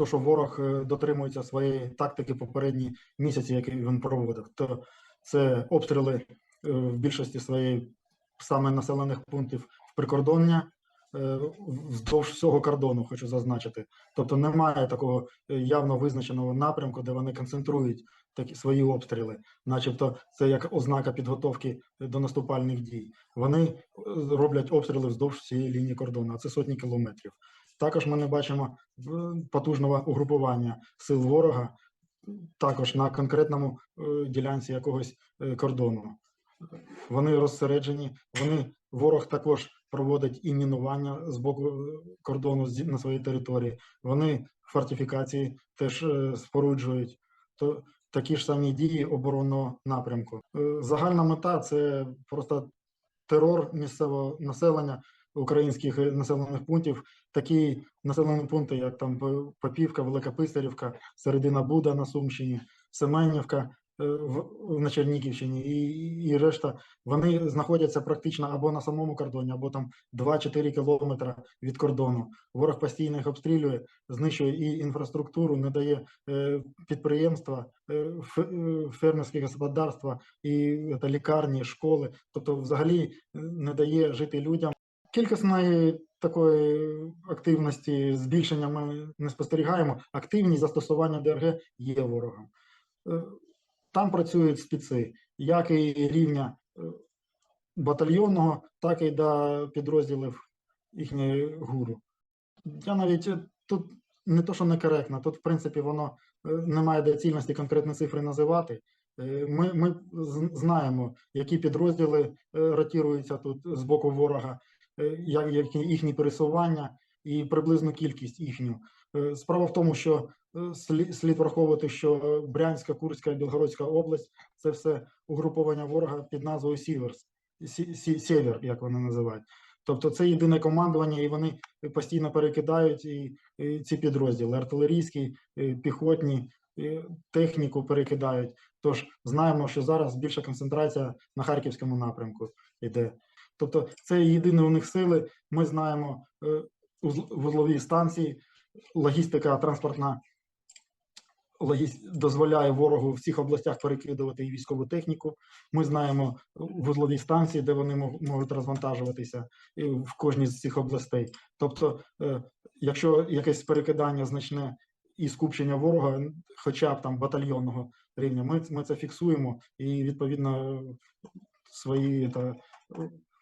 то, що ворог е, дотримується своєї тактики попередні місяці, які він проводив, то це обстріли е, в більшості своєї саме населених пунктів в прикордоння е, вздовж всього кордону, хочу зазначити. Тобто немає такого явно визначеного напрямку, де вони концентрують такі свої обстріли, начебто це як ознака підготовки до наступальних дій. Вони роблять обстріли вздовж всієї лінії кордону, а це сотні кілометрів. Також ми не бачимо е, потужного угрупування сил ворога, також на конкретному е, ділянці якогось е, кордону. Вони розсереджені, вони ворог також проводить і мінування з боку кордону на своїй території. Вони фортифікації теж споруджують. То такі ж самі дії оборонного напрямку. Загальна мета це просто терор місцевого населення українських е, населених пунктів. Такі населені пункти, як там Попівка, Велика Писарівка, Середина Буда на Сумщині, Семенівка е, на Чернігівщині і, і- решта, вони знаходяться практично або на самому кордоні, або там 2-4 кілометри від кордону. Ворог постійно їх обстрілює, знищує і інфраструктуру, не дає е, підприємства, фермерські господарства, і та, лікарні, школи, тобто взагалі не дає жити людям. Кількісної такої активності збільшення ми не спостерігаємо. Активність застосування ДРГ є ворогом. Е, Там працюють спеці, як і рівня е, батальйонного, так і до підрозділів їхньої гуру. Я навіть е, тут не то, що некоректно, тут, в принципі, воно е, немає доцільності конкретні цифри називати. Ми, ми знаємо, які підрозділи ротіруються тут з боку ворога, їхні пересування і приблизну кількість їхню. Е, Справа в тому, що е, слід враховувати, що е, Брянська, Курська, і Білгородська область це все угруповання ворога під назвою Сіверс, Сі- Сі- Сєвєр, як вони називають. Тобто це єдине командування, і вони постійно перекидають і, і ці підрозділи: артилерійські, е, піхотні, е, техніку перекидають. Тож знаємо, що зараз більша концентрація на харківському напрямку йде. Тобто, це єдині у них сили. Ми знаємо е, узл- вузлові станції, логістика транспортна дозволяє ворогу в всіх областях перекидувати і військову техніку. Ми знаємо вузлові станції, де вони можуть розвантажуватися в кожній з цих областей. Тобто, е, якщо якесь перекидання значне і скупчення ворога, хоча б там батальйонного рівня, ми, ми це фіксуємо і відповідно свої та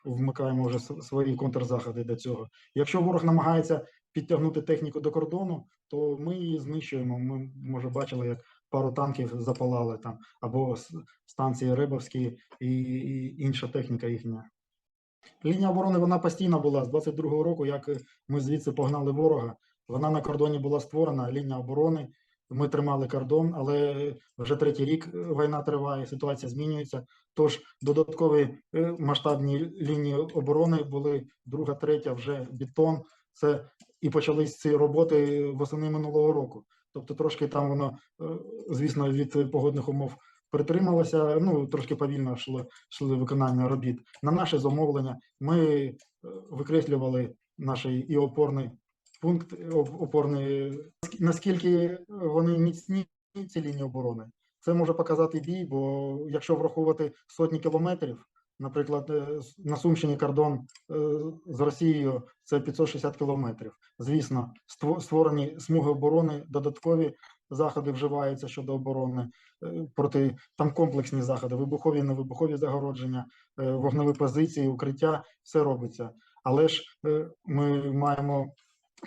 вмикаємо вже свої контрзаходи до цього. Якщо ворог намагається підтягнути техніку до кордону, то ми її знищуємо. Ми може бачили, як пару танків запалали там, або станції Рибовські і, і інша техніка їхня. Лінія оборони вона постійно була з 22-го року, як ми звідси погнали ворога. Вона на кордоні була створена, лінія оборони. Ми тримали кордон, але вже третій рік е, війна триває, ситуація змінюється. Тож додаткові е, масштабні лінії оборони були друга, третя, вже бетон. Це і почались ці роботи восени минулого року. Тобто трошки там воно, е, звісно, від погодних умов притрималося. Ну трошки повільно йшло, йшли виконання робіт. На наше замовлення ми викреслювали наш і опорний пункт, оп- опорний наскільки вони міцні ці лінії оборони. Це може показати бій, бо якщо враховувати сотні кілометрів, наприклад, е, на Сумщині кордон е, з Росією це 560 кілометрів. Звісно, ство- створені смуги оборони, додаткові заходи вживаються щодо оборони е, проти там комплексні заходи, вибухові, невибухові загородження, е, вогневі позиції, укриття, все робиться. Але ж е, ми маємо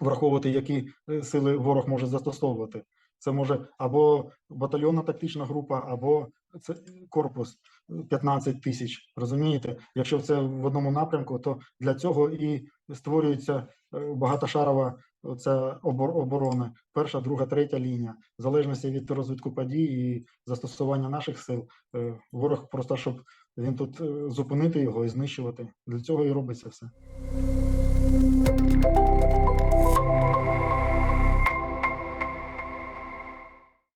враховувати, які е, сили ворог може застосовувати. Це може або батальйонна тактична група, або це корпус е, 15 тисяч. Розумієте? Якщо це в одному напрямку, то для цього і створюється е, багатошарова ця оборона, перша, друга, третя лінія, в залежності від розвитку подій і застосування наших сил. е, Ворог просто щоб він тут е, зупинити його і знищувати. Для цього і робиться все.